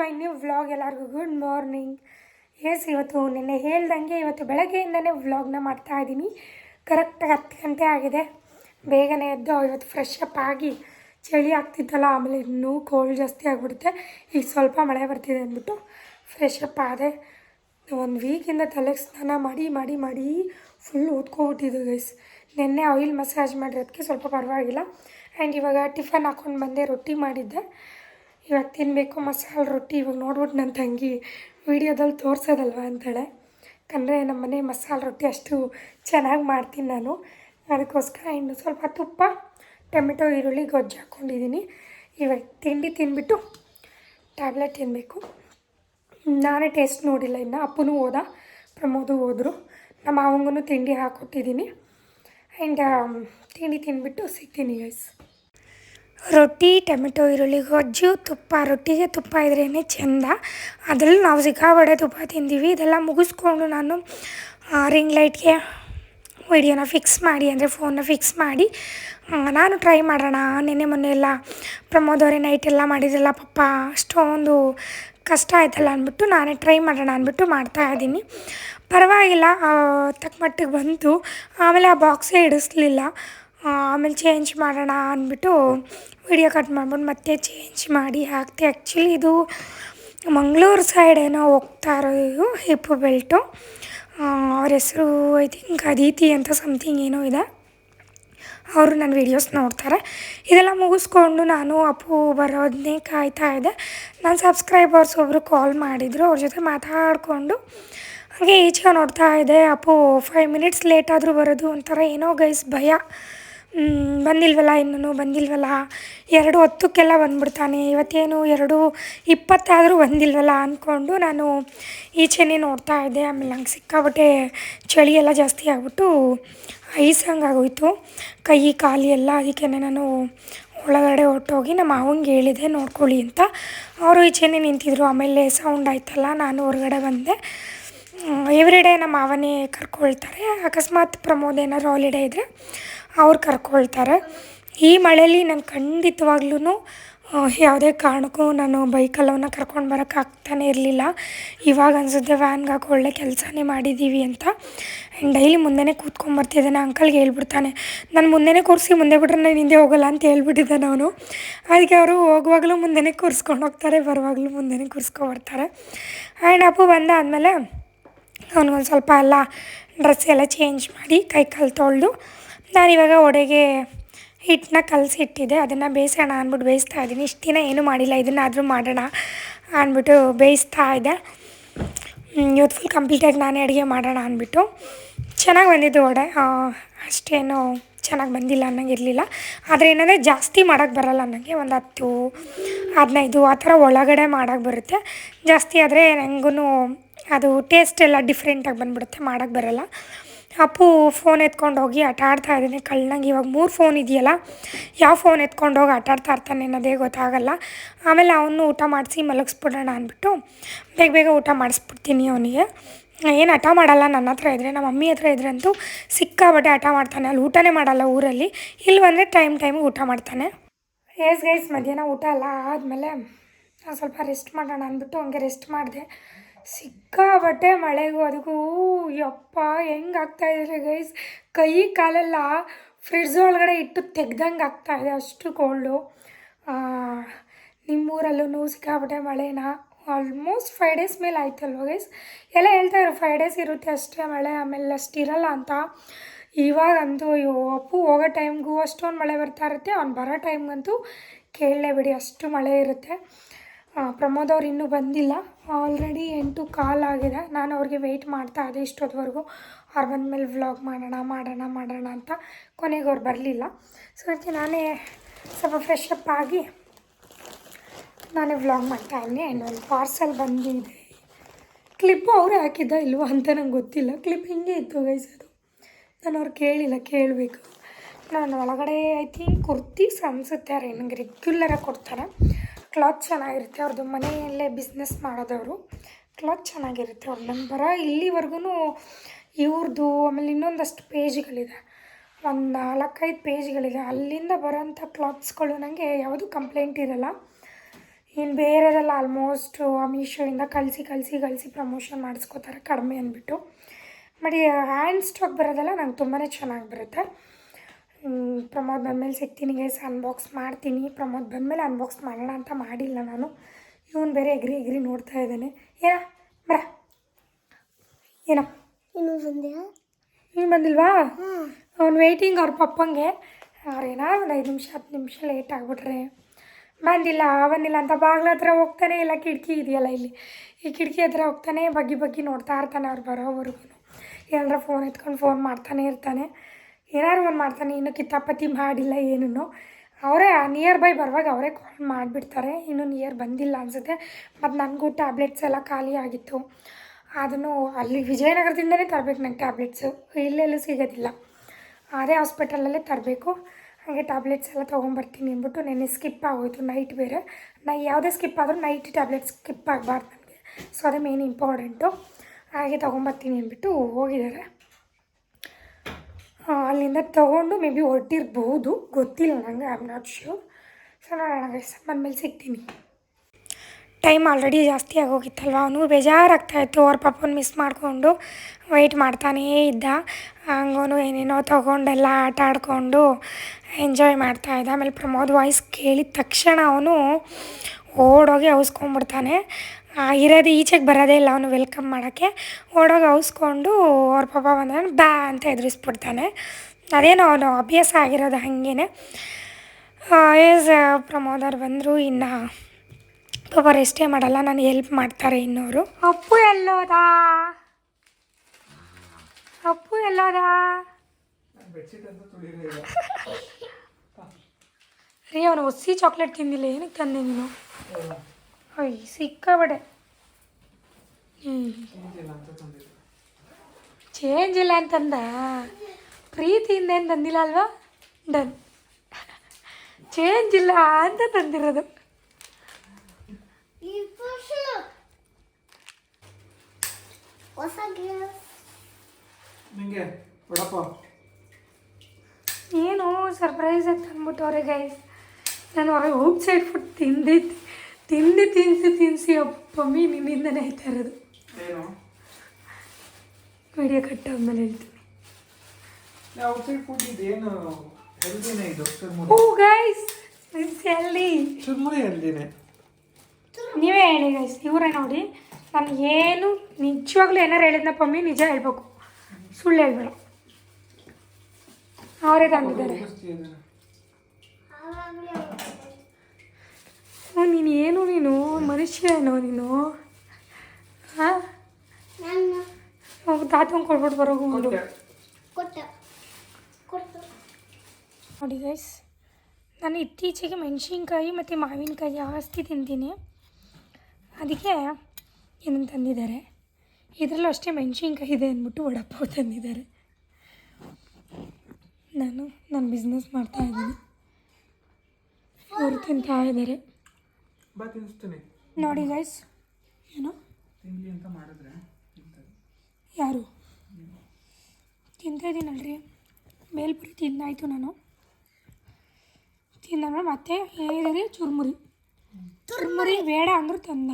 ಮೈ new vlog ಎಲ್ಲರಿಗೂ good morning yes ಇವತ್ತು ನಿನ್ನೆ ಹೇಳ್ದಂಗೆ ಇವತ್ತು ಬೆಳಗ್ಗೆಯಿಂದನೇ ವ್ಲಾಗ್ನ ಮಾಡ್ತಾ ಇದ್ದೀನಿ. ಕರೆಕ್ಟಾಗಿ ಹತ್ತು ಗಂಟೆ ಆಗಿದೆ. ಬೇಗನೆ ಎದ್ದು ಇವತ್ತು ಫ್ರೆಶ್ ಅಪ್ ಆಗಿ ಚಳಿ ಆಗ್ತಿತ್ತಲ್ಲ, ಆಮೇಲೆ ಇನ್ನೂ ಕೋಲ್ಡ್ ಜಾಸ್ತಿ ಆಗಿಬಿಡುತ್ತೆ. ಈಗ ಸ್ವಲ್ಪ ಮಳೆ ಬರ್ತಿದೆ ಅಂದ್ಬಿಟ್ಟು ಫ್ರೆಶ್ ಅಪ್ ಆದೆ. ಒಂದು ವೀಕಿಂದ ತಲೆಗೆ ಸ್ನಾನ ಮಾಡಿ ಮಾಡಿ ಮಾಡಿ ಫುಲ್ ಊದ್ಕೊಬಿಟ್ಟಿದ್ದು ಗೈಸ್ ನಿನ್ನೆ ಆಯಿಲ್ ಮಸಾಜ್ ಮಾಡಿರೋದಕ್ಕೆ ಸ್ವಲ್ಪ ಪರವಾಗಿಲ್ಲ. ಆ್ಯಂಡ್ ಇವಾಗ ಟಿಫನ್ ಹಾಕ್ಕೊಂಡು ಬಂದೆ, ರೊಟ್ಟಿ ಮಾಡಿದ್ದೆ. ಇವಾಗ ತಿನ್ನಬೇಕು ಮಸಾಲೆ ರೊಟ್ಟಿ ಇವಾಗ ನೋಡ್ಬಿಟ್ಟು ನನ್ನ ತಂಗಿ ವೀಡಿಯೋದಲ್ಲಿ ತೋರಿಸೋದಲ್ವ ಅಂತಾಳೆ. ಯಾಕಂದರೆ ನಮ್ಮ ಮನೆ ಮಸಾಲೆ ರೊಟ್ಟಿ ಅಷ್ಟು ಚೆನ್ನಾಗಿ ಮಾಡ್ತೀನಿ ನಾನು. ಅದಕ್ಕೋಸ್ಕರ ಇನ್ನು ಸ್ವಲ್ಪ ತುಪ್ಪ, ಟೊಮೆಟೊ, ಈರುಳ್ಳಿ, ಗೊಜ್ಜು ಹಾಕ್ಕೊಂಡಿದ್ದೀನಿ. ಇವಾಗ ತಿಂಡಿ ತಿನ್ಬಿಟ್ಟು ಟ್ಯಾಬ್ಲೆಟ್ ತಿನ್ನಬೇಕು ನಾನೇ ಟೇಸ್ಟ್ ನೋಡಿಲ್ಲ ಇನ್ನು. ಅಪ್ಪನೂ ಹೋದ, ಪ್ರಮೋದು ಹೋದರು. ನಮ್ಮ ಮಾವಂಗೂ ತಿಂಡಿ ಹಾಕ್ಕೊಟ್ಟಿದ್ದೀನಿ ಆ್ಯಂಡ್ ತಿಂಡಿ ತಿನ್ಬಿಟ್ಟು ಸಿಗ್ತೀನಿ ಗೈಸ್ ರೊಟ್ಟಿ, ಟೊಮೆಟೊ, ಈರುಳ್ಳಿ, ಗೊಜ್ಜು, ತುಪ್ಪ. ರೊಟ್ಟಿಗೆ ತುಪ್ಪ ಇದ್ರೇ ಚೆಂದ. ಅದರಲ್ಲಿ ನಾವು ಸಿಕ್ಕಾಬಡೆ ತುಪ್ಪ ತಿಂದೀವಿ. ಇದೆಲ್ಲ ಮುಗಿಸ್ಕೊಂಡು ನಾನು ರಿಂಗ್ ಲೈಟ್ಗೆ ವಿಡಿಯೋನ ಫಿಕ್ಸ್ ಮಾಡಿ, ಅಂದರೆ ಫೋನ್ನ ಫಿಕ್ಸ್ ಮಾಡಿ ನಾನು ಟ್ರೈ ಮಾಡೋಣ. ನೆನ್ನೆ ಮೊನ್ನೆ ಎಲ್ಲ ಪ್ರಮೋದವರೇ ನೈಟ್ ಎಲ್ಲ ಮಾಡಿದ್ರಲ್ಲ ಪಪ್ಪ ಅಷ್ಟೊಂದು ಕಷ್ಟ ಆಯ್ತಲ್ಲ ಅಂದ್ಬಿಟ್ಟು ನಾನೇ ಟ್ರೈ ಮಾಡೋಣ ಅಂದ್ಬಿಟ್ಟು ಮಾಡ್ತಾ ಇದ್ದೀನಿ. ಪರವಾಗಿಲ್ಲ ತಕ್ಕ ಮಟ್ಟಿಗೆ ಬಂತು. ಆಮೇಲೆ ಆ ಬಾಕ್ಸೇ ಇಡಿಸ್ಲಿಲ್ಲ. ಆಮೇಲೆ ಚೇಂಜ್ ಮಾಡೋಣ ಅಂದ್ಬಿಟ್ಟು ವಿಡಿಯೋ ಕಟ್ ಮಾಡ್ಬಿಟ್ಟು ಮತ್ತೆ ಚೇಂಜ್ ಮಾಡಿ ಹಾಕ್ತೆ. ಆ್ಯಕ್ಚುಲಿ ಇದು ಮಂಗಳೂರು ಸೈಡ್ ಏನೋ ಹೋಗ್ತಾ ಇರೋದು ಹಿಪ್ಪು ಬೆಲ್ಟು ಅವ್ರ ಹೆಸರು ಐ ಥಿಂಕ್ ಅದಿತಿ ಅಂತ ಸಮಥಿಂಗ್ ಏನೋ ಇದೆ. ಅವರು ನನ್ನ ವೀಡಿಯೋಸ್ ನೋಡ್ತಾರೆ. ಇದೆಲ್ಲ ಮುಗಿಸ್ಕೊಂಡು ನಾನು ಅಪ್ಪು ಬರೋದನ್ನೇ ಕಾಯ್ತಾ ಇದ್ದೆ. ನನ್ನ ಸಬ್ಸ್ಕ್ರೈಬರ್ಸ್ ಒಬ್ಬರು ಕಾಲ್ ಮಾಡಿದರು. ಅವ್ರ ಜೊತೆ ಮಾತಾಡಿಕೊಂಡು ಹಾಗೆ ಈಚೆ ನೋಡ್ತಾ ಇದ್ದೆ. ಅಪ್ಪು ಫೈವ್ ಮಿನಿಟ್ಸ್ ಲೇಟ್ ಆದರೂ ಬರೋದು ಒಂಥರ ಏನೋ ಗೈಸ್ ಭಯ. ಬಂದಿಲ್ವಲ್ಲ, ಇನ್ನೂ ಬಂದಿಲ್ವಲ್ಲ? ಎರಡು ಹೊತ್ತಕ್ಕೆಲ್ಲ ಬಂದ್ಬಿಡ್ತಾನೆ. ಇವತ್ತೇನು ಎರಡು ಇಪ್ಪತ್ತಾದರೂ ಬಂದಿಲ್ವಲ್ಲ ಅಂದ್ಕೊಂಡು ನಾನು ಈಚೆನೇ ನೋಡ್ತಾ ಇದ್ದೆ. ಆಮೇಲೆ ನಂಗೆ ಸಿಕ್ಕಾಬಿಟ್ಟೆ ಚಳಿ ಎಲ್ಲ ಜಾಸ್ತಿ ಆಗ್ಬಿಟ್ಟು ಐಸಂಗೆ ಆಗೋಯ್ತು ಕೈ, ಕಾಲು ಎಲ್ಲ ಅದಕ್ಕೆ ನಾನು ಒಳಗಡೆ ಹೊಟ್ಟೋಗಿ ನಮ್ಮ ಮಾವಂಗೆ ಹೇಳಿದೆ, ನೋಡ್ಕೊಳ್ಳಿ ಅಂತ. ಅವರು ಈಚೆನೇ ನಿಂತಿದ್ರು. ಆಮೇಲೆ ಸೌಂಡ್ ಆಯ್ತಲ್ಲ, ನಾನು ಹೊರಗಡೆ ಬಂದೆ. ಎವ್ರಿ ಡೇ ನಮ್ಮ ಮಾವನೇ ಕರ್ಕೊಳ್ತಾರೆ. ಅಕಸ್ಮಾತ್ ಪ್ರಮೋದ್ ಏನಾದ್ರು ಹಾಲಿಡೇ ಇದ್ದರೆ ಅವ್ರು ಕರ್ಕೊಳ್ತಾರೆ. ಈ ಮಳೇಲಿ ನಾನು ಖಂಡಿತವಾಗ್ಲೂ ಯಾವುದೇ ಕಾರಣಕ್ಕೂ ನಾನು ಬೈಕಲ್ಲಿ ಅವನ್ನ ಕರ್ಕೊಂಡು ಬರೋಕ್ಕೆ ಆಗ್ತಾನೆ ಇರಲಿಲ್ಲ. ಇವಾಗ ಅನ್ಸುತ್ತೆ ವ್ಯಾನ್ಗೆ ಹಾಕಿ ಒಳ್ಳೆ ಕೆಲಸನೇ ಮಾಡಿದ್ದೀವಿ ಅಂತ. ಆ್ಯಂಡ್ ಡೈಲಿ ಮುಂದೆನೇ ಕೂತ್ಕೊಂಬರ್ತಿದ್ದಾನೆ ಅಂಕಲ್ಗೆ ಹೇಳ್ಬಿಡ್ತಾನೆ, ನಾನು ಮುಂದೆನೆ ಕೂರಿಸಿ, ಮುಂದೆ ಬಿಟ್ರೆ ನಾನು ಹಿಂದೆ ಹೋಗಲ್ಲ ಅಂತ ಹೇಳ್ಬಿಟ್ಟಿದ್ದಾನೆ ಅವನು ಅದಕ್ಕೆ ಅವರು ಹೋಗುವಾಗಲೂ ಮುಂದೆನೇ ಕೂರಿಸ್ಕೊಂಡು ಹೋಗ್ತಾರೆ, ಬರುವಾಗಲೂ ಮುಂದೆನೇ ಕೂರಿಸ್ಕೊಬರ್ತಾರೆ ಆ್ಯಂಡ್ ಅಪ್ಪು ಬಂದಾದಮೇಲೆ ಅವನಿಗೊಂದು ಸ್ವಲ್ಪ ಎಲ್ಲ ಡ್ರೆಸ್ ಎಲ್ಲ ಚೇಂಜ್ ಮಾಡಿ ಕೈ ಕಾಲು ತೊಳೆದು ನಾನಿವಾಗ ಒಡೆಗೆ ಹಿಟ್ಟನ್ನ ಕಲಸಿಟ್ಟಿದ್ದೆ. ಅದನ್ನು ಬೇಯಿಸೋಣ ಅಂದ್ಬಿಟ್ಟು ಬೇಯಿಸ್ತಾ ಇದ್ದೀನಿ. ಇಷ್ಟು ದಿನ ಏನೂ ಮಾಡಿಲ್ಲ. ಇದನ್ನಾದರೂ ಮಾಡೋಣ ಅಂದ್ಬಿಟ್ಟು ಬೇಯಿಸ್ತಾ ಇದ್ದೆ. ಇವತ್ತು ಫುಲ್ ಕಂಪ್ಲೀಟಾಗಿ ನಾನೇ ಅಡುಗೆ ಮಾಡೋಣ ಅಂದ್ಬಿಟ್ಟು ಚೆನ್ನಾಗಿ ಬಂದಿದ್ದು ಆ, ಅಷ್ಟೇನು ಚೆನ್ನಾಗಿ ಬಂದಿಲ್ಲ ಅನ್ನಂಗಿರಲಿಲ್ಲ. ಆದರೆ ಏನಂದರೆ ಜಾಸ್ತಿ ಮಾಡೋಕ್ಕೆ ಬರಲ್ಲ ನನಗೆ ಒಂದು ಹತ್ತು ಹದಿನೈದು ಆ ಥರ ಒಳಗಡೆ ಮಾಡೋಕ್ಕೆ ಬರುತ್ತೆ. ಜಾಸ್ತಿ ಆದರೆ ನನಗೂ ಅದು ಟೇಸ್ಟ್ ಎಲ್ಲ ಡಿಫ್ರೆಂಟಾಗಿ ಬಂದ್ಬಿಡುತ್ತೆ. ಮಾಡೋಕ್ಕೆ ಬರಲ್ಲ. ಅಪ್ಪು ಫೋನ್ ಎತ್ಕೊಂಡು ಹೋಗಿ ಆಟ ಆಡ್ತಾ ಇದ್ದೀನಿ. ಕಳ್ಳಂಗೆ ಇವಾಗ ಮೂರು ಫೋನ್ ಇದೆಯಲ್ಲ, ಯಾವ ಫೋನ್ ಎತ್ಕೊಂಡು ಹೋಗಿ ಆಟ ಆಡ್ತಾ ಇರ್ತಾನೆ ಅನ್ನೋದೇ ಗೊತ್ತಾಗಲ್ಲ. ಆಮೇಲೆ ಅವನು ಊಟ ಮಾಡಿಸಿ ಮಲಗಿಸ್ಬಿಡೋಣ ಅಂದ್ಬಿಟ್ಟು ಬೇಗ ಬೇಗ ಊಟ ಮಾಡಿಸ್ಬಿಡ್ತೀನಿ ಅವನಿಗೆ. ಏನು ಹಠ ಮಾಡಲ್ಲ, ನನ್ನ ಹತ್ರ ಇದ್ದರೆ ನಮ್ಮ ಮಮ್ಮಿ ಹತ್ರ ಇದ್ದರೆ ಅಂತೂ ಸಿಕ್ಕಾಬಟ್ಟೆ ಹಠ ಮಾಡ್ತಾನೆ. ಅಲ್ಲಿ ಊಟನೇ ಮಾಡಲ್ಲ ಊರಲ್ಲಿ. ಇಲ್ಲಿ ಬಂದರೆ ಟೈಮ್ ಟೈಮಿಗೆ ಊಟ ಮಾಡ್ತಾನೆ. ಏಸ್ ಗೈಸ್ ಮಧ್ಯಾಹ್ನ ಊಟ ಅಲ್ಲ, ಆದಮೇಲೆ ಸ್ವಲ್ಪ ರೆಸ್ಟ್ ಮಾಡೋಣ ಅಂದ್ಬಿಟ್ಟು ಹಂಗೆ ರೆಸ್ಟ್ ಮಾಡಿದೆ. ಸಿಕ್ಕಾಬಟ್ಟೆ ಮಳೆಗೂ ಅದಕ್ಕೂ ಯಪ್ಪ ಹೆಂಗೆ ಆಗ್ತಾಯಿದೆ ಗೈಸ್ ಕೈ ಕಾಲೆಲ್ಲ ಫ್ರಿಡ್ಜ್ ಒಳಗಡೆ ಇಟ್ಟು ತೆಗ್ದಂಗೆ ಇದೆ ಅಷ್ಟು ಕೋಲ್ಡು ನಿಮ್ಮೂರಲ್ಲೂ ಸಿಕ್ಕಾಬಟ್ಟೆ ಮಳೆನ ಆಲ್ಮೋಸ್ಟ್ ಫೈವ್ ಡೇಸ್ ಮೇಲೆ ಆಯ್ತಲ್ವ ಗೈಸ್ ಎಲ್ಲ ಹೇಳ್ತಾಯಿದ್ರು ಫೈವ್ ಡೇಸ್ ಇರುತ್ತೆ ಅಷ್ಟೇ ಮಳೆ, ಆಮೇಲೆ ಅಷ್ಟು ಇರಲ್ಲ ಅಂತ. ಇವಾಗಂತೂ, ಅಯ್ಯೋ, ಅಪ್ಪು, ಹೋಗೋ ಟೈಮ್ಗೂ ಅಷ್ಟೊಂದು ಮಳೆ ಬರ್ತಾ ಇರುತ್ತೆ. ಅವ್ನು ಬರೋ ಟೈಮ್ಗಂತೂ ಕೇಳಲೇ ಬಿಡಿ, ಅಷ್ಟು ಮಳೆ ಇರುತ್ತೆ. ಪ್ರಮೋದ್ ಅವ್ರು ಇನ್ನೂ ಬಂದಿಲ್ಲ. ಆಲ್ರೆಡಿ ಎಂಟು ಆಗಿದೆ. ನಾನು ಅವ್ರಿಗೆ ವೆಯ್ಟ್ ಮಾಡ್ತಾ ಇದ್ದೆ ಇಷ್ಟೊತ್ತವರೆಗೂ ಅವ್ರು ಬಂದಮೇಲೆ ವ್ಲಾಗ್ ಮಾಡೋಣ ಮಾಡೋಣ ಮಾಡೋಣ ಅಂತ ಕೊನೆಗೆ ಅವ್ರು ಬರಲಿಲ್ಲ. ಸೊ ಅದಕ್ಕೆ ನಾನೇ ಸ್ವಲ್ಪ ಫ್ರೆಶ್ ಅಪ್ ಆಗಿ ನಾನೇ ವ್ಲಾಗ್ ಮಾಡ್ತಾ ಇದ್ದೀನಿ ಆ್ಯಂಡ್ ಒಂದು ಪಾರ್ಸಲ್ ಬಂದಿದೆ. ಕ್ಲಿಪ್ಪು ಅವರೇ ಹಾಕಿದ್ದ ಇಲ್ವೋ ಅಂತ ನಂಗೆ ಗೊತ್ತಿಲ್ಲ. ಕ್ಲಿಪ್ ಹಿಂಗೆ ಇತ್ತು ಗೈಸ್ ಅದು. ನಾನು ಅವ್ರು ಕೇಳಿಲ್ಲ, ಕೇಳಬೇಕು. ನಾನು ಒಳಗಡೆ ಐ ಥಿಂಕ್ ಕುರ್ತೀಸ್ ಅನಿಸುತ್ತೆ ಅವ್ರು ನನಗೆ ರೆಗ್ಯುಲರಾಗಿ ಕೊಡ್ತಾರೆ? ಕ್ಲಾತ್ ಚೆನ್ನಾಗಿರುತ್ತೆ ಅವ್ರದ್ದು ಮನೆಯಲ್ಲೇ ಬಿಸ್ನೆಸ್ ಮಾಡೋದವರು. ಕ್ಲಾತ್ ಚೆನ್ನಾಗಿರುತ್ತೆ ಅವ್ರ ನಂಬರ ಇಲ್ಲಿವರೆಗೂ ಇವ್ರದ್ದು ಆಮೇಲೆ ಇನ್ನೊಂದಷ್ಟು ಪೇಜ್ಗಳಿದೆ ಒಂದು ನಾಲ್ಕೈದು ಪೇಜ್ಗಳಿದೆ ಅಲ್ಲಿಂದ ಬರೋಂಥ ಕ್ಲಾತ್ಸ್ಗಳು ನನಗೆ ಯಾವುದೂ ಕಂಪ್ಲೇಂಟ್ ಇರಲ್ಲ. ಇನ್ನು ಬೇರೆದೆಲ್ಲ ಆಲ್ಮೋಸ್ಟು ಮೀಶೋಯಿಂದ ಕಳಿಸಿ ಕಳಿಸಿ ಕಳಿಸಿ ಪ್ರಮೋಷನ್ ಮಾಡಿಸ್ಕೋತಾರೆ ಕಡಿಮೆ ಅಂದ್ಬಿಟ್ಟು ಬಟ್ ಹ್ಯಾಂಡ್ ಸ್ಟಾಕ್ ಬರೋದೆಲ್ಲ ನಂಗೆ ತುಂಬಾ ಚೆನ್ನಾಗಿ ಬರುತ್ತೆ. ಪ್ರಮೋದ್ ಬಂದಮೇಲೆ ಸಿಗ್ತೀನಿ ಗೈಸ್ ಅನ್ಬಾಕ್ಸ್ ಮಾಡ್ತೀನಿ. ಪ್ರಮೋದ್ ಬಂದಮೇಲೆ ಅನ್ಬಾಕ್ಸ್ ಮಾಡೋಣ ಅಂತ ಮಾಡಿಲ್ಲ ನಾನು. ಇವನು ಬೇರೆ ಎಗ್ರಿ ಎಗ್ರಿ ನೋಡ್ತಾ ಇದ್ದಾನೆ. ಏನ? ಬರ. ಏನೋ? ಇನ್ನು ಬಂದೆ ನೀನು ಬಂದಿಲ್ವಾ? ಅವ್ನು ವೆಯ್ಟಿಂಗ್ ಅವ್ರ ಪಪ್ಪಂಗೆ. ಅವ್ರು ಏನಾದ್ರು ಒಂದು ಐದು ನಿಮಿಷ ಹತ್ತು ನಿಮಿಷ ಲೇಟ್ ಆಗಿಬಿಟ್ರೆ. ಬಂದಿಲ್ಲ ಬಂದಿಲ್ಲ ಅಂತ ಬಾಗ್ಲ ಹತ್ರ ಹೋಗ್ತಾನೆ ಇಲ್ಲ ಕಿಟಕಿ ಇದೆಯಲ್ಲ ಇಲ್ಲಿ. ಈ ಕಿಟಕಿ ಹತ್ರ ಹೋಗ್ತಾನೆ ಬಗ್ಗಿ ಬಗ್ಗಿ ನೋಡ್ತಾ ಇರ್ತಾನೆ ಅವ್ರು ಬರೋವರೆಗೂ ಏನಾರ ಫೋನ್ ಎತ್ಕೊಂಡು ಫೋನ್ ಮಾಡ್ತಾನೆ ಇರ್ತಾನೆ. ಏನಾದ್ರು ಒಂದು ಮಾಡ್ತಾನೆ. ಇನ್ನು ಕಿತಾಪತಿ ಮಾಡಿಲ್ಲ ಏನೂ ಅವರೇ ನಿಯರ್ ಬೈ ಬರುವಾಗ ಅವರೇ ಕಾಲ್ ಮಾಡಿಬಿಡ್ತಾರೆ. ಇನ್ನೂ ನಿಯರ್ ಬಂದಿಲ್ಲ ಅನಿಸುತ್ತೆ. ಮತ್ತು ನನಗೂ ಟ್ಯಾಬ್ಲೆಟ್ಸ್ ಎಲ್ಲ ಖಾಲಿ ಆಗಿತ್ತು. ಅದನ್ನು ಅಲ್ಲಿ ವಿಜಯನಗರದಿಂದನೇ ತರಬೇಕು ನಂಗೆ ಟ್ಯಾಬ್ಲೆಟ್ಸು ಇಲ್ಲೆಲ್ಲೂ ಸಿಗೋದಿಲ್ಲ. ಅದೇ ಹಾಸ್ಪಿಟಲಲ್ಲೇ ತರಬೇಕು. ಹಾಗೆ ಟ್ಯಾಬ್ಲೆಟ್ಸ್ ಎಲ್ಲ ತೊಗೊಂಬರ್ತೀನಿ ಅಂದ್ಬಿಟ್ಟು ನೆನೆ ಸ್ಕಿಪ್ ಆಗೋಯ್ತು. ನೈಟ್ ಬೇರೆ. ನಾ ಯಾವುದೇ ಸ್ಕಿಪ್ ಆದರೂ ನೈಟ್ ಟ್ಯಾಬ್ಲೆಟ್ಸ್ ಸ್ಕಿಪ್ ಆಗಬಾರ್ದು ನನಗೆ. ಸೊ ಅದೇ ಮೇನ್ ಇಂಪಾರ್ಟೆಂಟು ಹಾಗೆ ತೊಗೊಂಬರ್ತೀನಿ ಅಂದ್ಬಿಟ್ಟು ಹೋಗಿದ್ದಾರೆ. ಅಲ್ಲಿಂದ ತೊಗೊಂಡು ಮೇ ಬಿ ಹೊರಟಿರ್ಬೋದು ಗೊತ್ತಿಲ್ಲ ನನಗೆ I am not sure so ನಾನು ಗೈಸ್ ಬಂದಮೇಲೆ ಸಿಗ್ತೀನಿ. ಟೈಮ್ ಆಲ್ರೆಡಿ ಜಾಸ್ತಿ ಆಗೋಗಿತ್ತಲ್ವ? ಅವನು ಬೇಜಾರಾಗ್ತಾಯಿತ್ತು. ಅವ್ರ ಪಾಪನ ಮಿಸ್ ಮಾಡಿಕೊಂಡು ವೆಯ್ಟ್ ಮಾಡ್ತಾನೇ ಇದ್ದ. ಹಂಗೂ ಏನೇನೋ ತೊಗೊಂಡೆಲ್ಲ ಆಟ ಆಡಿಕೊಂಡು ಎಂಜಾಯ್ ಮಾಡ್ತಾ ಇದ್ದ. ಆಮೇಲೆ ಪ್ರಮೋದ್ ವಾಯ್ಸ್ ಕೇಳಿದ ತಕ್ಷಣ ಅವನು ಓಡೋಗಿ ಅವಸ್ಕೊಂಡ್ಬಿಡ್ತಾನೆ. ಇರೋದು ಈಚೆಗೆ ಬರೋದೇ ಇಲ್ಲ. ಅವನು ವೆಲ್ಕಮ್ ಮಾಡೋಕ್ಕೆ. ಓಡೋಗಿ ಅವಸ್ಕೊಂಡು ಅವ್ರ ಪಾಪ ಬಂದ ಬಾ ಅಂತ ಎದುರಿಸ್ಬಿಡ್ತಾನೆ ಅದೇನೋ ಅವನು ಅಭ್ಯಾಸ ಆಗಿರೋದು ಹಾಗೇನೆ. ಏಸ್ ಪ್ರಮೋದ್ ಅವ್ರು ಬಂದರು. ಇನ್ನು ಪಾಪ ರೆಸ್ಟೇ ಮಾಡಲ್ಲ. ನಾನು ಹೆಲ್ಪ್ ಮಾಡ್ತಾರೆ ಇನ್ನೋರು. ಅಪ್ಪು ಎಲ್ಲೋದ? ಅಪ್ಪು ಎಲ್ಲೋದ? ರೀ ಅವನು ಹೊಸಿ ಚಾಕ್ಲೇಟ್ ತಿಂದಿಲ್ಲ. ಏನಕ್ಕೆ ತಂದೆ ನೀನು? ಅಯ್ಯ ಸಿಕ್ಕಾಬಡೆ ಹ್ಞೂ ಚೇಂಜ್ ಇಲ್ಲ ಅಂತಂದ? ಪ್ರೀತಿಯಿಂದ ಏನು ತಂದಿಲ್ಲ ಅಲ್ವಾ? ಡನ್ ಚೇಂಜ್ ಇಲ್ಲ ಅಂತ ತಂದಿರೋದು. ಏನು ಸರ್ಪ್ರೈಸ್ ಅಂತ ಅಂದ್ಬಿಟ್ಟವ್ರೆ ಗೈಸ್ ನಾನು ಹೊರಗೆ ಔಟ್ ಸೈಡ್ ಫುಡ್ ತಿಂದು ತಿಂದು ತಿನ್ಸಿ ತಿನ್ಸಿ ಒಪ್ಪಮ್ಮಿ ನಿನ್ನಿಂದನೇ ಆಯ್ತಾ ಇರೋದು. ಏನು? ವಿಡಿಯೋ ಕಟ್ಟಾದ್ಮೇಲೆ ಹೇಳ್ತೀನಿ. ಓ ಗೈಸ್ ಇಟ್ಸ್ ಹೆಲ್ದಿ ನೀವೇ ಹೇಳಿ ಗೈಸ್ ಇವರೇ ನೋಡಿ. ನಾನು ಏನು ನಿಜವಾಗ್ಲೂ ಏನಾರು ಹೇಳಿದ್ನ ಪಮ್ಮಿ ನಿಜ ಹೇಳ್ಬೇಕು. ಸುಳ್ಳು ಹೇಳ್ಬೇಡ. ಅವರೇ ತಂದಿದ್ದಾರೆ. ನೀನು ಏನು ನೀನು? ಮನುಷ್ಯನೋ ನೀನು? ಹಾಂ? ನಾನು ಕೊಡ್ಬಿಟ್ಟು ತಾತಂಗೆ ಕೊಟ್ಬಿಟ್ಟು ಬರೋಗು ಒಂದು ಕೊಟ್ಟು ನೋಡಿ ಗೈಸ್ ನಾನು ಇತ್ತೀಚೆಗೆ ಮೆಣಸಿನ್ಕಾಯಿ ಮತ್ತು ಮಾವಿನಕಾಯಿ ಜಾಸ್ತಿ ತಿಂತೀನಿ. ಅದಕ್ಕೆ ಏನನ್ನು ತಂದಿದ್ದಾರೆ? ಇದರಲ್ಲೂ ಅಷ್ಟೇ ಮೆಣಸಿನ್ಕಾಯಿ ಇದೆ ಅಂದ್ಬಿಟ್ಟು ವಡಪಾವ್ ತಂದಿದ್ದಾರೆ. ನಾನು ನಾನು ಬಿಸ್ನೆಸ್ ಮಾಡ್ತಾ ಇದ್ದೀನಿ. ಅವರು ತಿಂತಾ ಇದ್ದಾರೆ. ಬಾ ತಿನ್ನಿಸ್ತೀನಿ ನೋಡಿ ಗೈಸ್ ಏನು? ಅಂತ ಮಾಡಿದ್ರೆ ಯಾರು? ತಿಂತಾ ಇದ್ದೀನಲ್ರಿ ಬೇಲ್ಪುರಿ ತಿಂದಾಯಿತು ನಾನು. ತಿಂದಾದ್ಮೇಲೆ ಮತ್ತೆ ಹೇಳಿದ್ರೆ ಚುರ್ಮುರಿ. ಚುರ್ಮುರಿ ಬೇಡ ಅಂದರೂ ತಂದು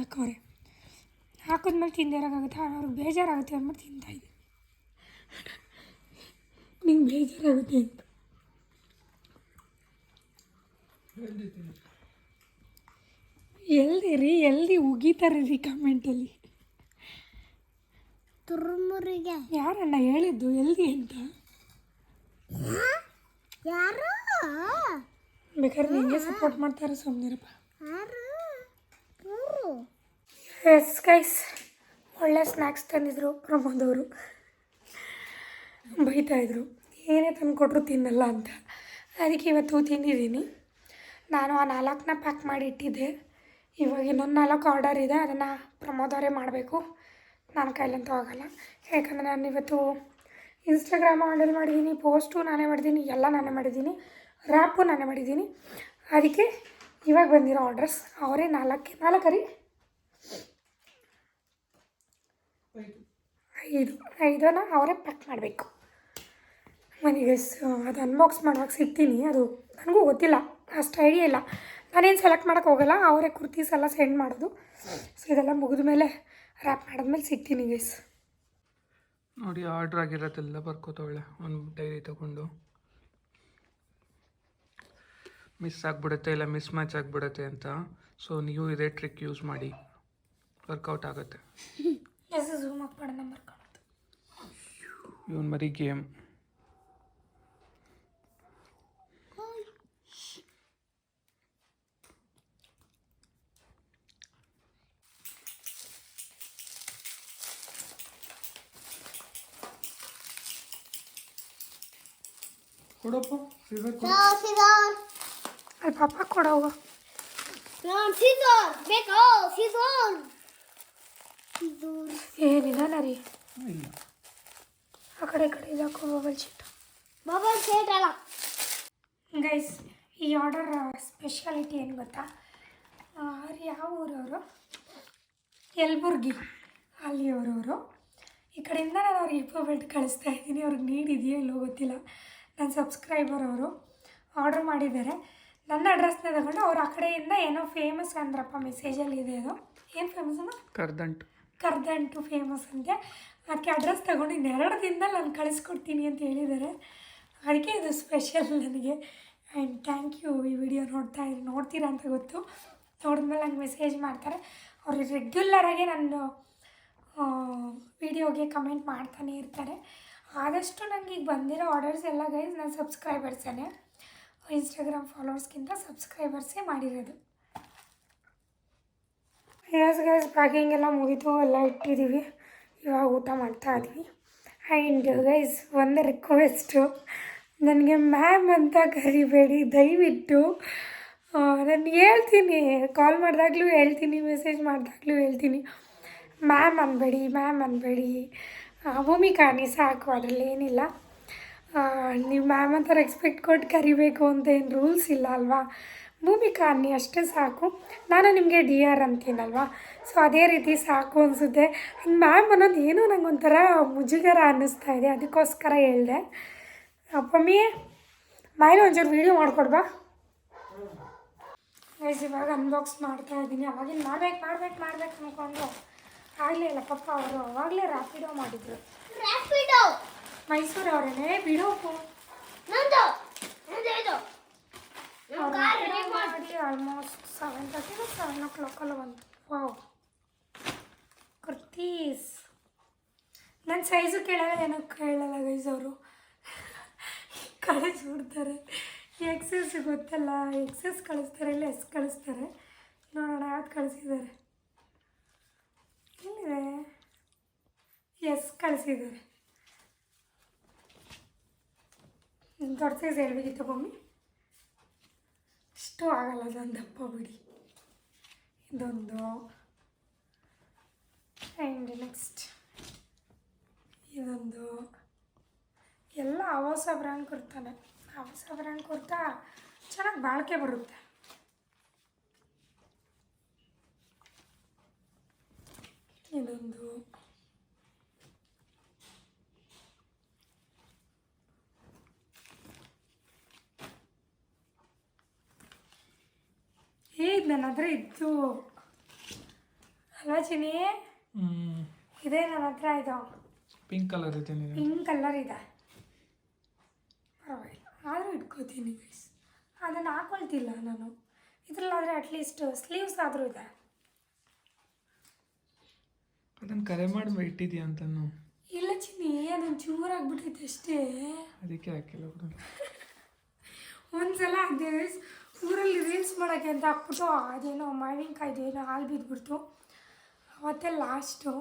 ಹಾಕಿದ್ಮೇಲೆ ತಿಂದಿರೋಕ್ಕಾಗುತ್ತೆ ಅವ್ರಿಗೆ ಬೇಜಾರಾಗುತ್ತೆ ಅಂದ್ಮೇಲೆ ತಿಂತಾಯಿದ್ದೆ ನಿಂಗೆ ಬೇಜಾರಾಗುತ್ತೆ ಅಂತ. ಎಲ್ದಿ ರೀ ಎಲ್ಲಿ ಉಗೀತಾರೆ ರೀ ಕಮೆಂಟಲ್ಲಿ ತುರುಮುರಿಗೆ. ಯಾರಣ್ಣ ಹೇಳಿದ್ದು? ಎಲ್ಲಿ ಅಂತ? ಯಾರು? ಬೇಕಾದ್ರೆ ನಿಂಗೆ ಸಪೋರ್ಟ್ ಮಾಡ್ತಾರೆ ಸುಮ್ಮನಿರಪ್ಪ ಎಸ್ ಗೈಸ್ ಒಳ್ಳೆ ಸ್ನ್ಯಾಕ್ಸ್ ತಂದಿದ್ರು ಪ್ರಮೋದವರು. ಬೈತಾಯಿದ್ರು ಏನೇ ತಂದು ಕೊಟ್ಟರು ತಿನ್ನಲ್ಲ ಅಂತ. ಅದಕ್ಕೆ ಇವತ್ತು ತಿಂದಿದ್ದೀನಿ. ನಾನು ಆ ನಾಲ್ಕನ್ನ ಪ್ಯಾಕ್ ಮಾಡಿ ಇಟ್ಟಿದ್ದೆ. ಇವಾಗ ಇನ್ನೊಂದು ನಾಲ್ಕು ಆರ್ಡರ್ ಇದೆ, ಅದನ್ನು ಪ್ರಮೋದ್ ಅವರೇ ಮಾಡಬೇಕು. ನನ್ನ ಕೈಲಂತೂ ಆಗಲ್ಲ. ಯಾಕಂದರೆ ನಾನು ಇವತ್ತು ಇನ್ಸ್ಟಾಗ್ರಾಮ್ ಹ್ಯಾಂಡಲ್ ಮಾಡಿದ್ದೀನಿ ಪೋಸ್ಟು ನಾನೇ ಮಾಡಿದ್ದೀನಿ ಎಲ್ಲ ನಾನೇ ಮಾಡಿದ್ದೀನಿ ರ್ಯಾಪು ನಾನೇ ಮಾಡಿದ್ದೀನಿ ಅದಕ್ಕೆ ಇವಾಗ ಬಂದಿರೋ ಆರ್ಡರ್ಸ್ ಅವರೇ ನಾಲ್ಕು, ನಾಲ್ಕರಿ? ಐದು. ಐದನ್ನ ಅವರೇ ಪ್ಯಾಕ್ ಮಾಡಬೇಕು. ನನಗೆ ಅದು ಅನ್ಬಾಕ್ಸ್ ಮಾಡುವಾಗ ಸಿಗ್ತೀನಿ, ಅದು ನನಗೂ ಗೊತ್ತಿಲ್ಲ, ಅಷ್ಟು ಐಡಿಯಾ ಇಲ್ಲ. ನಾನೇನು ಸೆಲೆಕ್ಟ್ ಮಾಡೋಕ್ಕೆ ಹೋಗಲ್ಲ ಅವರೇ ಕುರ್ತೀಸ್ ಎಲ್ಲ ಸೆಂಡ್ ಮಾಡೋದು. ಸೊ ಇದೆಲ್ಲ ಮುಗಿದ ಮೇಲೆ ರ್ಯಾಪ್ ಮಾಡಿದ್ಮೇಲೆ ಸಿಗ್ತೀನಿ ಗೈಸ್ ನೋಡಿ ಆರ್ಡ್ರ್ ಆಗಿರೋದೆಲ್ಲ ಬರ್ಕೋತಾವಳೆ ಒಂದು ಡೈರಿ ತೊಗೊಂಡು. ಮಿಸ್ ಆಗಿಬಿಡುತ್ತೆ ಇಲ್ಲ ಮಿಸ್ ಮ್ಯಾಚ್ ಆಗಿಬಿಡುತ್ತೆ ಅಂತ. ಸೊ ನೀವು ಇದೇ ಟ್ರಿಕ್ ಯೂಸ್ ಮಾಡಿ. ವರ್ಕೌಟ್ ಆಗುತ್ತೆ. ಇವನ್ ಮರಿ ಗೇಮ್ ಕೊಡಪ್ಪ scissor ಕೊಡು. ಸೀಸರ್ ಅಲ್ಲಿ ಪಾಪ ಕೊಡೋಗ ನಾನು ಸೀಸರ್ ಬೇಕು ಸೀಸರ್ ಸೀಸರ್ ಏನಿಲ್ಲ ರೀ. ಇಲ್ಲ. ಆ ಕಡೆ ಈ ಕಡೆ ಇದಾಕೋ ಮೊಬೈಲ್ ಶೀಟ್ ಮೊಬೈಲ್ ಸೇಟ್ ಅಲ್ಲ. ಗೈಸ್ ಈ ಆರ್ಡರ್ ಸ್ಪೆಷಾಲಿಟಿ ಏನು ಗೊತ್ತಾ? ಆ, ಅವ್ರು ಯಾವ ಊರವರು? ಯಲಬುರ್ಗಿ. ಅಲ್ಲಿಯವರವರು ಈ ಕಡೆಯಿಂದ ನಾನು ಅವ್ರಿಗೆ ಇಪ್ಪೋ ಬೆಡ್ ಕಳಿಸ್ತಾ ಇದ್ದೀನಿ. ಅವ್ರಿಗೆ ನೀಡ್ ಇದೆಯೋ ಇಲ್ಲೋ ಗೊತ್ತಿಲ್ಲ. ನನ್ನ ಸಬ್ಸ್ಕ್ರೈಬರ್ ಅವರು ಆರ್ಡ್ರ್ ಮಾಡಿದ್ದಾರೆ. ನನ್ನ ಅಡ್ರೆಸ್ನ ತಗೊಂಡು ಅವ್ರು ಆ ಕಡೆಯಿಂದ ಏನೋ ಫೇಮಸ್ ಅಂದ್ರಪ್ಪ ಮೆಸೇಜಲ್ಲಿ ಇದೆ ಅದು. ಏನು ಫೇಮಸ್ ಅಮ್ಮ? ಕರ್ದಂಟು. ಕರ್ದಂಟು ಫೇಮಸ್ ಅಂತೆ. ಅದಕ್ಕೆ ಅಡ್ರೆಸ್ ತಗೊಂಡು ಇನ್ನೆರಡು ದಿನದಲ್ಲಿ ನಾನು ಕಳಿಸ್ಕೊಡ್ತೀನಿ ಅಂತ ಹೇಳಿದ್ದಾರೆ. ಅದಕ್ಕೆ ಇದು ಸ್ಪೆಷಲ್ ನನಗೆ. ಆ್ಯಂಡ್ ಥ್ಯಾಂಕ್ ಯು ಈ ವಿಡಿಯೋ ನೋಡ್ತಾ ಇರಿ ನೋಡ್ತೀರಾ ಅಂತ ಗೊತ್ತು. ನೋಡಿದ್ಮೇಲೆ ನಂಗೆ ಮೆಸೇಜ್ ಮಾಡ್ತಾರೆ. ಅವರು ರೆಗ್ಯುಲರಾಗಿ ನನ್ನ ವಿಡಿಯೋಗೆ ಕಮೆಂಟ್ ಮಾಡ್ತಾನೆ ಇರ್ತಾರೆ. ಆದಷ್ಟು ನನಗೆ ಈಗ ಬಂದಿರೋ ಆರ್ಡರ್ಸ್ ಎಲ್ಲ ಗೈಸ್ ನನ್ನ ಸಬ್ಸ್ಕ್ರೈಬರ್ಸೇ ಇನ್ಸ್ಟಾಗ್ರಾಮ್ ಫಾಲೋವರ್ಸ್ಗಿಂತ ಸಬ್ಸ್ಕ್ರೈಬರ್ಸೇ ಮಾಡಿರೋದು. ಎಸ್ ಗೈಸ್ ಪ್ಯಾಕಿಂಗ್ ಎಲ್ಲ ಮುಗೀತು ಎಲ್ಲ ಇಟ್ಟಿದ್ದೀವಿ ಇವಾಗ ಊಟ ಮಾಡ್ತಾ ಇದ್ದೀವಿ ಆ್ಯಂಡ್ ಗೈಸ್ ಒಂದು ರಿಕ್ವೆಸ್ಟು ನನಗೆ ಮ್ಯಾಮ್ ಅಂತ ಕರಿಬೇಡಿ, ದಯವಿಟ್ಟು. ನಾನು ಹೇಳ್ತೀನಿ. ಕಾಲ್ ಮಾಡಿದಾಗಲೂ ಹೇಳ್ತೀನಿ ಮೆಸೇಜ್ ಮಾಡಿದಾಗಲೂ ಹೇಳ್ತೀನಿ. ಮ್ಯಾಮ್ ಅನ್ಬೇಡಿ ಮ್ಯಾಮ್ ಅನ್ಬೇಡಿ. ಭೂಮಿಕಾ ಕಾಣಿ ಸಾಕು, ಅದರಲ್ಲಿ ಏನಿಲ್ಲ. ನೀವು ಮ್ಯಾಮ್ ಅಂತ ರೆಸ್ಪೆಕ್ಟ್ ಕೊಟ್ಟು ಕರಿಬೇಕು ಅಂತ ಏನು ರೂಲ್ಸ್ ಇಲ್ಲ ಅಲ್ವಾ? ಭೂಮಿಕಾ ಅನ್ನಿ ಅಷ್ಟೇ ಸಾಕು. ನಾನು ನಿಮಗೆ ಡಿ ಆರ್ ಅಂತೀನಲ್ವಾ? ಸೊ ಅದೇ ರೀತಿ ಸಾಕು ಅನಿಸುತ್ತೆ. ಮ್ಯಾಮ್ ಅನ್ನೋದು ಏನೋ ನನಗೊಂಥರ ಮುಜುಗರ ಅನ್ನಿಸ್ತಾ ಇದೆ. ಅದಕ್ಕೋಸ್ಕರ ಹೇಳಿದೆ. ಅಪ್ಪಮ್ಮಿ, ಮೈಲಿ ಒಂಚೂರು ವೀಡಿಯೋ ಮಾಡಿಕೊಡ್ಬಾ ಗೈಸ್ ಇವಾಗ ಅನ್ಬಾಕ್ಸ್ ಮಾಡ್ತಾ ಇದ್ದೀನಿ ಅವಾಗಿನ ಮಾಡ್ಬೇಕು ಮಾಡ್ಬೇಕು ಮಾಡ್ಬೇಕು ಅಂದ್ಕೊಂಡು ಆಗಲೇ ಇಲ್ಲ. ಪಪ್ಪ ಅವರು ಅವಾಗಲೇ ರ್ಯಾಪಿಡೋ ಮಾಡಿದ್ರು. ರ್ಯಾಪಿಡೋ ಮೈಸೂರು ಬಿಡೋಕು ಅವ್ರು Rapido almost seven thirty seven ಓ ಕ್ಲಾಕಲ್ಲಿ ಬಂತು. ವಾವ್ ಕುರ್ತೀಸ್. ನನ್ನ ಸೈಜು ಕೇಳಲ್ಲ ಏನೋ ಕೇಳಲ್ಲ ಗೈಸ್ ಅವರು. ಕಳಿಸ್ಬಿಡ್ತಾರೆ ಎಕ್ಸೆಸ್ ಗೊತ್ತಲ್ಲ ಎಕ್ಸಸ್ ಕಳಿಸ್ತಾರೆ ಇಲ್ಲ ಎಸ್ ಕಳಿಸ್ತಾರೆ. ನೋಡೋಣ ಯಾವ್ದು ಕಳಿಸಿದ್ದಾರೆ ಎಲ್ಲಿದೆ? ಎಸ್ ಕಳಿಸಿದ್ದಾರೆ. ದೊಡ್ಡ ಸೈಜ್ ಹೇಳ್ಬೇಕಿತ್ತು ಮಮ್ಮಿ ಇಷ್ಟು ಆಗಲ್ಲ, ಅದೊಂದು ದಪ್ಪ ಬಿಡಿ. ಇದೊಂದು ಆ್ಯಂಡ್ ನೆಕ್ಸ್ಟ್ ಇದೊಂದು ಎಲ್ಲ ಆವಾಸ ಬ್ರ್ಯಾಂಡ್ ಕೊಡ್ತಾನೆ ಆವಾಸ ಬ್ರ್ಯಾಂಡ್ ಕೊಡ್ತಾ ಚೆನ್ನಾಗಿ ಬಾಳಿಕೆ ಬರುತ್ತೆ. ಇದೊಂದು ಏ ಇದು ನನ್ನ ಹತ್ರ ಇತ್ತು ಅಲ್ವಾ ಚಿನಿ ಇದೇ ನನ್ನ ಹತ್ರ ಇದು. ಪಿಂಕ್ ಕಲರ್ ಇದೆ ಪಿಂಕ್ ಕಲರ್ ಇದೆ. ಪರವಾಗಿಲ್ಲ. ಆದರೂ ಇಟ್ಕೋತೀನಿ ಗೈಸ್ ಅದನ್ನು ಹಾಕೊಳ್ತಿಲ್ಲ ನಾನು. ಇದರಲ್ಲಾದರೆ ಅಟ್ಲೀಸ್ಟ್ ಸ್ಲೀವ್ಸ್ ಆದರೂ ಇದೆ. ಅದನ್ನು ಕರೆ ಮಾಡಿ ಇಟ್ಟಿದ್ಯಾ ಅಂತನು? ಇಲ್ಲ ಚಿನ್ನಿ ಅದೊಂದು ಚೂರಾಗ್ಬಿಟ್ಟೈತೆ ಅಷ್ಟೇ. ಅದಕ್ಕೆ ಹಾಕಿಲ್ಲ ಬಿಡು. ಒಂದ್ಸಲ ಅದೇ ಊರಲ್ಲಿ ರೀಲ್ಸ್ ಮಾಡೋಕ್ಕೆ ಅಂತ ಹಾಕ್ಬಿಟ್ಟು ಅದೇನೋ ಮಾವಿನಕಾಯ್ದು ಏನೋ ಹಾಲು ಬಿದ್ದುಬಿಡ್ತು ಅವತ್ತೇ ಲಾಸ್ಟು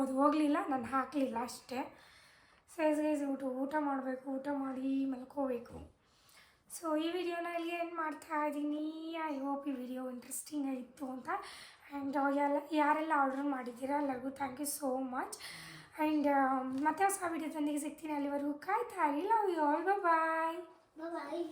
ಅದು ಹೋಗಲಿಲ್ಲ ನಾನು ಹಾಕಲಿಲ್ಲ ಅಷ್ಟೇ. ಸೈಜ್ ಗೈಸ್ ಊಟ ಊಟ ಮಾಡಬೇಕು ಊಟ ಮಾಡಿ ಮಲ್ಕೋಬೇಕು. ಸೊ ಈ ವಿಡಿಯೋನ ಇಲ್ಲಿ ಏನು ಮಾಡ್ತಾ ಇದ್ದೀನಿ ಐ ಹೋಪ್ ಈ ವಿಡಿಯೋ ಇಂಟ್ರೆಸ್ಟಿಂಗ್ ಆಗಿತ್ತು ಅಂತ ಆ್ಯಂಡ್ ಎಲ್ಲ, ಯಾರೆಲ್ಲ ಆರ್ಡ್ರ್ ಮಾಡಿದ್ದೀರಾ, ಎಲ್ಲರಿಗೂ thank you so much and ಮತ್ತೆ ಹೊಸ ವಿಡಿಯೋದೊಂದಿಗೆ ಸಿಗ್ತೀನಿ ಅಲ್ಲಿವರೆಗೂ. ಕಾಯ್ತಾ ಇಲ್ಲ ಆಲ್ ಬಾಯ್ ಬಾಯ್